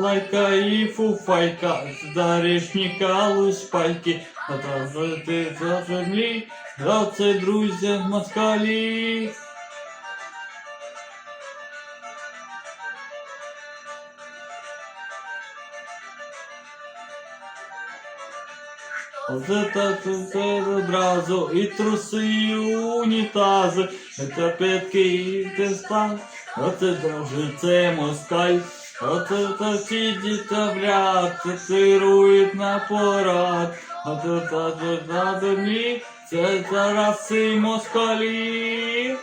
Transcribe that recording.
Лайка і фуфайка, з дарішніка лушпайки, а жити за землі, це друзі москалі. Одразу і труси, і унітази, це п'ятки і теста, оце даже це москаль, оце та дітаврят, це сирують на порад, та це на землі, це зараз і москалі.